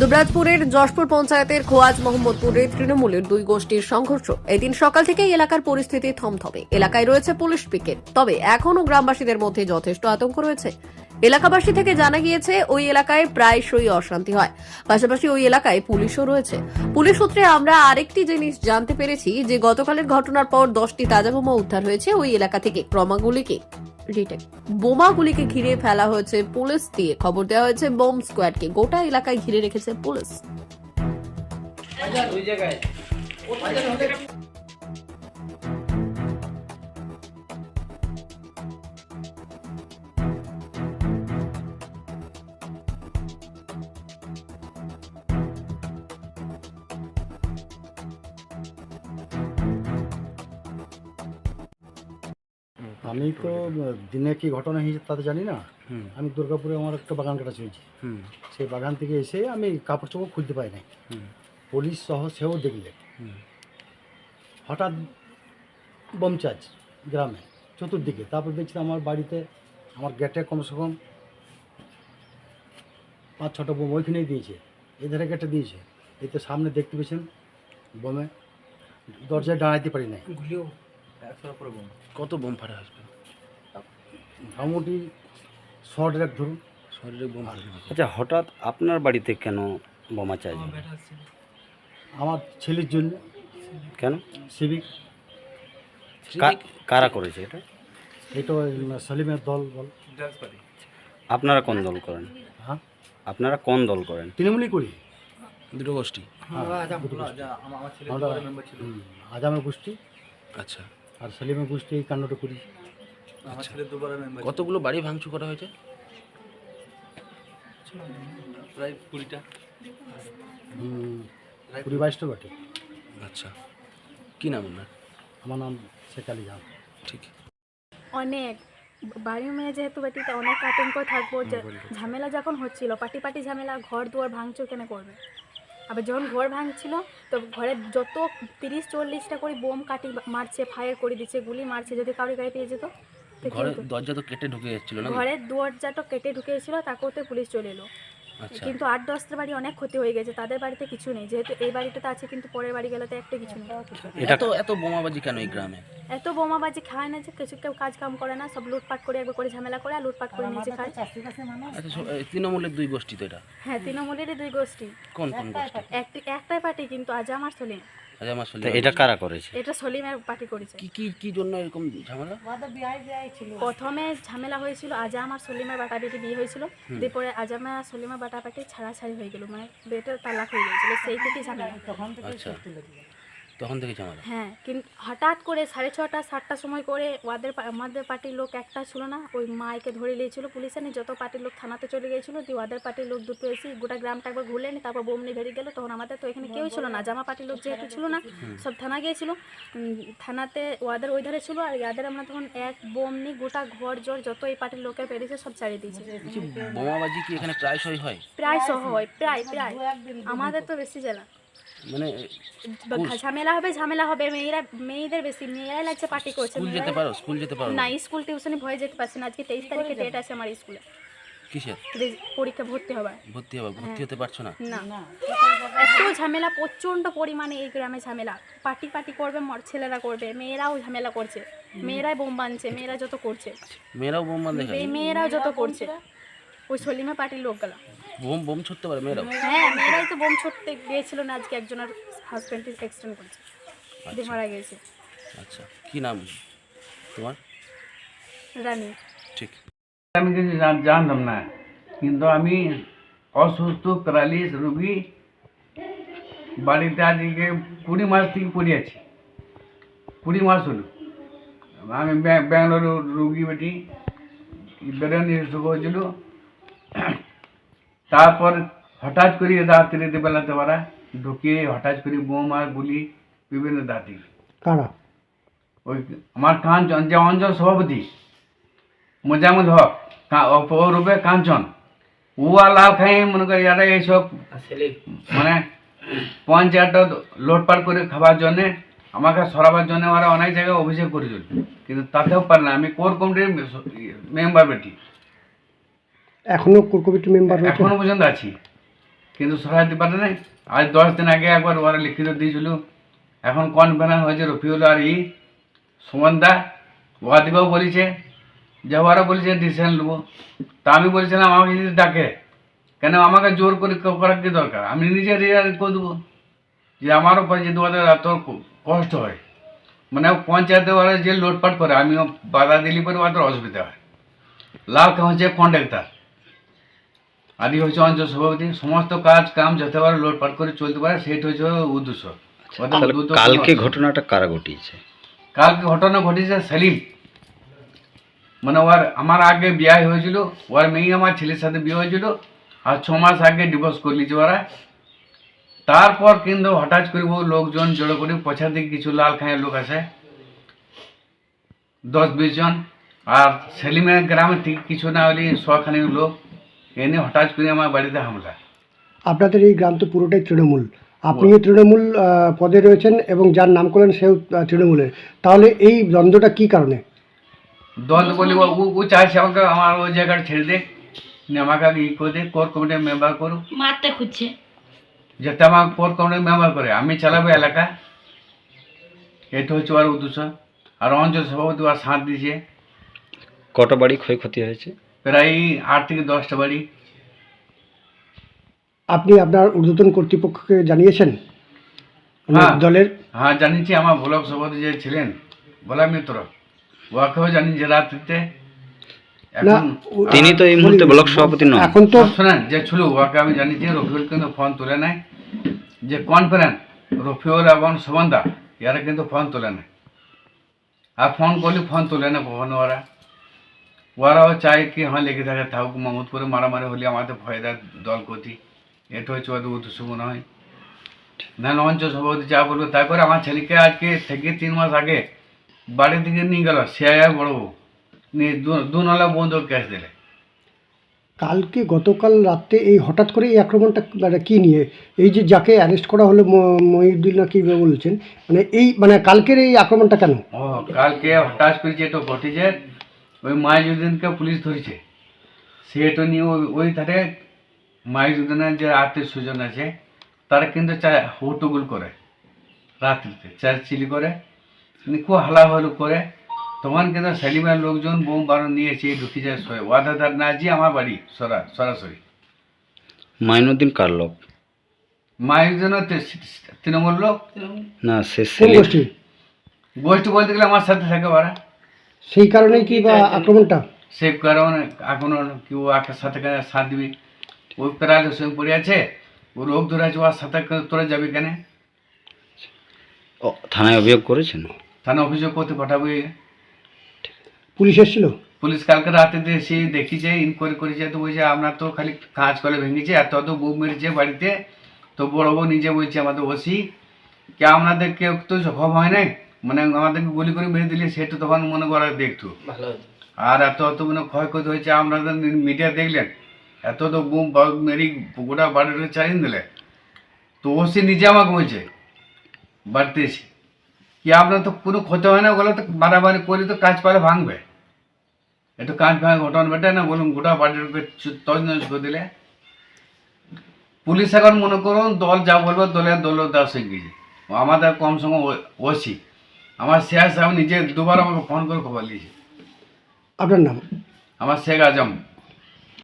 দুবরাজপুরের যশপুর পঞ্চায়েতের খোয়াজ মোহাম্মদপুরের তৃণমূলের দুই গোষ্ঠীর সংঘর্ষ। এদিন সকাল থেকেই এলাকার পরিস্থিতি থমথমে। এলাকায় রয়েছে পুলিশ পিকেট। তবে এখনও গ্রামবাসীদের মধ্যে যথেষ্ট আতঙ্ক রয়েছে। এলাকাবাসী থেকে জানা গিয়েছে, ওই এলাকায় প্রায়শই অশান্তি হয়। পাশাপাশি ওই এলাকায় পুলিশও রয়েছে। পুলিশ সূত্রে আমরা আরেকটি জিনিস জানতে পেরেছি যে গতকালের ঘটনার পর দশটি তাজা বোমা উদ্ধার হয়েছে ওই এলাকা থেকে। ক্রমাগুলিকে রিটেক। বোমাগুলিকে ঘিরে ফেলা হয়েছে পুলিশ দিয়ে। খবর দেওয়া হয়েছে বোম স্কোয়াডকে। গোটা এলাকায় ঘিরে রেখেছে পুলিশ। আমি তো দিনে কি ঘটনা হয়েছে তা তো জানি না। হুম। আমি দুর্গাপুরে আমার একটা বাগান কাটা চলছে। হুম। সেই বাগান থেকে এসে আমি কাপড় চোপড় খুলতে পাই নাই। পুলিশ সহ সেও দেখলে। হঠাৎ বোম চার্জ গ্রামে চতুর্দিকে। তারপর দেখছি আমার বাড়িতে আমার গেটে কমসে কম পাঁচ ছটা বোম ওইখানেই দিয়েছে। এধারে গেটে দিয়েছে। এতে সামনে দেখতে পেয়েছেন বোমে। দরজায় দাঁড়াইতে পারি নাই। কত বোম ফাটা হয়েছে? মোটামুটি শর্ট রেক ধরুন। শরীরে বোম ফাটা হয়েছে। আচ্ছা হঠাৎ আপনার বাড়িতে কেন বোমা হলো? আমার ছেলের জন্য। কেন? সিভিক। কারা করেছে এটা? এটা সলিমের দল বল। আপনারা কোন দল করেন? হ্যাঁ? আপনারা কোন দল করেন? তৃণমূলই করি। দুটো গোষ্ঠী। আমরা আজামের গোষ্ঠী। আচ্ছা। আর সলিমের গোষ্ঠী এই কাণ্ডটা করি আচ্ছা কতগুলো বাড়ি ভাঙচুর করা হয়েছে? প্রায় কুড়িটা। কুড়ি বাইশটা বাটে। আচ্ছা। কি নাম আপনার আমার নাম শেখ আলী ঠিক। অনেক। বাড়ির মেয়ে যেহেতু বেটিতে অনেক আতঙ্ক থাকব। যে ঝামেলা যখন হচ্ছিল পাটি পাটি ঝামেলা ঘর দুয়ার ভাঙচুর কেন করবে? আবার যখন ঘর ভাঙছিল তো ঘরে যত তিরিশ চল্লিশটা করে বোম কাটি মারছে ফায়ার করে দিচ্ছে গুলি মারছে যদি কাউরি গায়ে পেয়ে যেত তো ঘরের? দরজা তো কেটে ঢুকে যাচ্ছিল না ঘরের দরজাটা কেটে ঢুকে ঢুকেছিল তাকেওতে পুলিশ চলে এলো কিন্তু আট দশটা বাড়ি অনেক ক্ষতি হয়ে গেছে তাদের বাড়িতে কিছু নেই। যেহেতু এই বাড়িটাতে আছে কিন্তু পরের বাড়ি গেলে তো একটা কিছু নেই। এটা এত এত বোমাবাজি কেন এই গ্রামে? এত বোমাবাজি খায় না যে কিছু কেউ কাজ কাম করে না সব লুটপাট করে একবার করে ঝামেলা করে আর লুটপাট করে নিজে খায়। আচ্ছা তৃণমূলের দুই গোষ্ঠী তো এটা? হ্যাঁ তৃণমূলেরই দুই গোষ্ঠী। কোন কোন গোষ্ঠী? একটি পার্টি কিন্তু আজাম আর সলিম। এটা কারা করেছে? এটা সলিমের পার্টি করেছে। কি কি কি জন্য এরকম ঝামেলা? প্রথমে ঝামেলা হয়েছিল আজাম আর সলিমের বাটাবাটি বিয়ে হয়েছিল। এরপরে আজাম আর সলিমের বাটাবাটি ছাড়াছাড়ি হয়ে গেল মানে বেটার তালাক হয়ে গেছিল সেই থেকে ঝামেলা। আচ্ছা। তখন থেকে ঝামেলা। হ্যাঁ কিন্তু হঠাৎ করে সাড়ে ছটা সাতটার সময় করে ওদের আমাদের পার্টির লোক একটা ছিল না ওই মাইকে ধরে নিয়েছিল পুলিশে নিয়ে যত পার্টির লোক থানাতে চলে গিয়েছিল দিয়ে ওদের পার্টির লোক দুটো এসে গোটা গ্রামটা একবার ঘুরলে নি তারপর বোম নিয়ে বেরিয়ে গেলো তখন আমাদের তো এখানে কেউ ছিল না জামা পার্টির লোক যেহেতু ছিল না সব থানা গিয়েছিল থানাতে ওদের ওই ধারে ছিল আর ইয়াদের আমরা তখন এক বোমনি গোটা ঘর জোর যত এই পার্টির লোকের পেরেছে সব ছাড়িয়ে দিয়েছে। বোমাবাজি কি এখানে প্রায়শই হয়? প্রায় সহ হয় প্রায় প্রায়। আমাদের তো বেশি জেলা মানে ঝামেলা হবে ঝামেলা হবে। মেয়েরা মেয়েদের বেশি মেয়েরাই লাগছে পার্টি করছে। স্কুল যেতে পারো স্কুল যেতে পারো না? স্কুল টিউশনে ভয়ে যেতে পারছি না। আজকে তেইশ তারিখে ডেট আছে আমার স্কুলে কিসের? পরীক্ষা ভর্তি হবার। ভর্তি হবে ভর্তি হতে পারছ না? না। এত ঝামেলা প্রচণ্ড পরিমাণে এই গ্রামে ঝামেলা। পার্টি পার্টি করবে মর- ছেলেরা করবে মেয়েরাও ঝামেলা করছে। মেয়েরাই বোম বানছে মেয়েরা যত করছে। মেয়েরাও বোম এই মেয়েরাও যত করছে। ওই সলিমা পার্টির লোকগুলা বোম বোম ছুটতে পারে মেয়েরাও? হ্যাঁ মেয়েরাই তো বোম ছুটতে গিয়েছিল না আজকে একজনের হাজব্যান্ড এক্সিডেন্ট করেছে। দিয়ে মারা গেছে আচ্ছা কি নাম? তোমার? রানী। ঠিক। আমি কিছু জানতাম না কিন্তু আমি অসুস্থ প্যারালিস রুগী বাড়িতে আজকে কুড়ি মাস থেকে পড়ে আছি কুড়ি মাস হলো। আমি ব্যাং- ব্যাঙ্গালোর রুগী বেটি বেরোনি সুখ হয়েছিল। তারপর হঠাৎ করে রাত্রিতে বেলাতে পারা ঢুকিয়ে হঠাৎ করে বোম আর গুলি বিভিন্ন দাঁতি কারা? ওই আমার কাঞ্চন যে অঞ্চল সভাপতি মোজামুল হক কা- অপরূপে কাঞ্চন। ও আর লাল খাই মনে করি এরা এইসব মানে পঞ্চায়েতটা লোটপাট করে খাবার জন্যে আমাকে সরাবার জন্য ওরা অনেক জায়গায় অভিযোগ করেছিল। কিন্তু তাতেও পারে না আমি কোর কমিটির মেম্বার বেটি। এখনও কোর কমিটি মেম্বার এখনও পর্যন্ত আছি। কিন্তু সরাইতে পারে নাই আজ দশ দিন আগে একবার ওরা লিখিত দিয়েছিল। এখন কনফারেন্স হয়েছে রফিউল আর ই সুমনদা ওয়াদিবাও বলেছে ওরা বলেছে ডিসিশন নেব। তা আমি বলছিলাম, আমাকে যদি ডাকে, কেন আমাকে জোর করে করার কি দরকার? আমি নিজে রিয়াজ করে দেবো। যে আমারও পয়সা দেওয়াতে এত কষ্ট হয়। মানে পঞ্চায়েতে ওরা যে লোটপাট করে, আমিও বাধা দিলি পরে ওদের অসুবিধা হয়। লাভ হচ্ছে কন্ট্রাক্টার এই হচ্ছে অঞ্চল সভাপতি সমস্ত কাজ কাম যাতে পারে লোটপাট করে চলতে পারে সেটা হচ্ছে উদ্দেশ্য। কালকে ঘটনাটা কারা ঘটিয়েছে? কালকে ঘটনা ঘটেছে সেলিম। মানে ওর আমার আগে বিয়ে হয়েছিল ওর মেয়ে আমার ছেলের সাথে বিয়ে হয়েছিল আর ছ মাস আগে ডিভোর্স করে নিয়েছে ওরা। তারপর কিন্তু হঠাৎ করে ও লোকজন জড়ো করে পছা দিকে কিছু লাল খাঁয়ের লোক আছে দশ বিশ জন। আর সেলিমের গ্রামে ঠিক কিছু না হলে শখানিক লোক। এনে হঠাৎ করে আমার বাড়িতে হামলা। আপনাদের এই গ্রাম তো পুরোটাই তৃণমূল। আপনিও তৃণমূল পদে রয়েছেন এবং যার নাম করলেন সেও তৃণমূলের। তাহলে এই দ্বন্দ্বটা কি কারণে? দ্বন্দ্ব বলি ও চাইছে আমাকে আমার ওই জায়গাটা ছেড়ে দে। আমাকে ই করে দে কোর কমিটির মেম্বার করুক। মারতে খুঁজছে। যাতে আমার কোর কমিটির মেম্বার করে। আমি চালাবো এলাকা। এটা হচ্ছে ওর উদ্দেশ্য আর অঞ্চল সভাপতি ওর সাঁত দিয়েছে। কটা বাড়ি ক্ষয়ক্ষতি হয়েছে? প্রায় আট থেকে দশটা বাড়ি। আপনি আপনার ঊর্ধ্বতন কর্তৃপক্ষকে জানিয়েছেন? মানে হ্যাঁ। দলের? হ্যাঁ জানিছি আমার ব্লক সভাপতি যে ছিলেন ভোলা মিত্র। ওকেও জানি যে রাত্রিতে। তিনি তো এই মুহূর্তে ব্লক সভাপতি নন। এখন তো শোনেন যে ছিল ওকে আমি জানিছি রফিউল কিন্তু ফোন তুলে নেয়। যে কনফারেন্স রফিউল এবং সুমন্দা এরা কিন্তু ফোন তুলে নেয়। আর ফোন করলে ফোন তুলে না কখনো ওরা ওরাও চায় কি হ্যাঁ লেগে থাকে থাকুক মামুদ করে মারামারি হলে আমাদের ভয় দেয় দল গতি এটা হচ্ছে ওদের উদ্দেশ্য মনে হয়। না অঞ্চল সভাপতি যা বলবে তারপরে আমার ছেলেকে আজকে থেকে তিন মাস আগে বাড়ি থেকে নিয়ে গেল সিআইআর বড় বউ। নিয়ে দু- নালা বন্ধু ক্যাশ দিলে। কালকে গতকাল রাতে এই হঠাৎ করে এই আক্রমণটা মানে কি নিয়ে? এই যে যাকে অ্যারেস্ট করা হলো মহিউদ্দিন না কি বলছেন মানে এই মানে কালকের এই আক্রমণটা কেন? ও কালকে হঠাৎ করে যেটা ঘটেছে ওই মাইজুদ্দিনকে পুলিশ ধরেছে। সেটা নিয়ে ওই ওই ধারে মাইজুদ্দিনের যে আত্মীয় স্বজন আছে তারা কিন্তু চা- হুটুগুল করে রাত্রিতে চার চিলি করে। মানে খুব হালাহলু করে। তখন কিন্তু সেলিমের লোকজন বোম বারণ নিয়েছে ঢুকে যায় শোয় ওয়াদাদার না যে আমার বাড়ি সরা সরাসরি। মাইনুদ্দিন কার লোক? তৃণমূল লোক? না সে গোষ্ঠী? গোষ্ঠী বলতে গেলে আমার সাথে থাকে ওরা। সেই কারণেই কি বা আক্রমণটা? সে কারণে এখন কেউ আখের সাথে সাথ দিবি। ওই প্যারালে সঙ্গে পড়ে আছে ও রোগ ধরে আছে ওর সাথে তোরা যাবি কেন? ও, থানায় অভিযোগ করেছেন? থানায় অভিযোগ করতে পাঠাবো পুলিশ এসেছিল? পুলিশ কালকে রাতে দিয়ে এসে দেখিছে ইনকোয়ারি করেছে তো বলছে আমরা তো খালি কাজ করে ভেঙেছে এত এত বউ মেরেছে বাড়িতে তো বড় বউ নিজে বলছে আমাদের ওসি কে আপনাদের কেউ তো জখম হয় নাই? মানে আমাদেরকে গুলি করে মেরে দিলে সেটা তখন মনে করা দেখতো। আর এত এত মানে ক্ষয়ক্ষতি হয়েছে আপনাদের মিডিয়া দেখলেন। এত তো বুম মেরি গোটা বাড়িটা চালিয়ে দিলে। তো ও সে নিজে আমাকে বলছে বাড়িতে এসে কি আপনার তো কোনো ক্ষতি হয় না বলে তো মারামারি করে তো কাজ পালে ভাঙবে। একটু কাজ ভাঙে ঘটনা বেটে না বলুন গোটা বাড়িটাকে তজনজ করে দিলে। পুলিশ এখন মনে করুন দল যা বলবে দলের দল দাস হয়ে গেছে। আমাদের কম সঙ্গে ওসি আমার শেয়ার সাহেব নিজে দুবার আমাকে ফোন করে খবর দিয়েছে আপনার নাম? আমার শেখ আজম।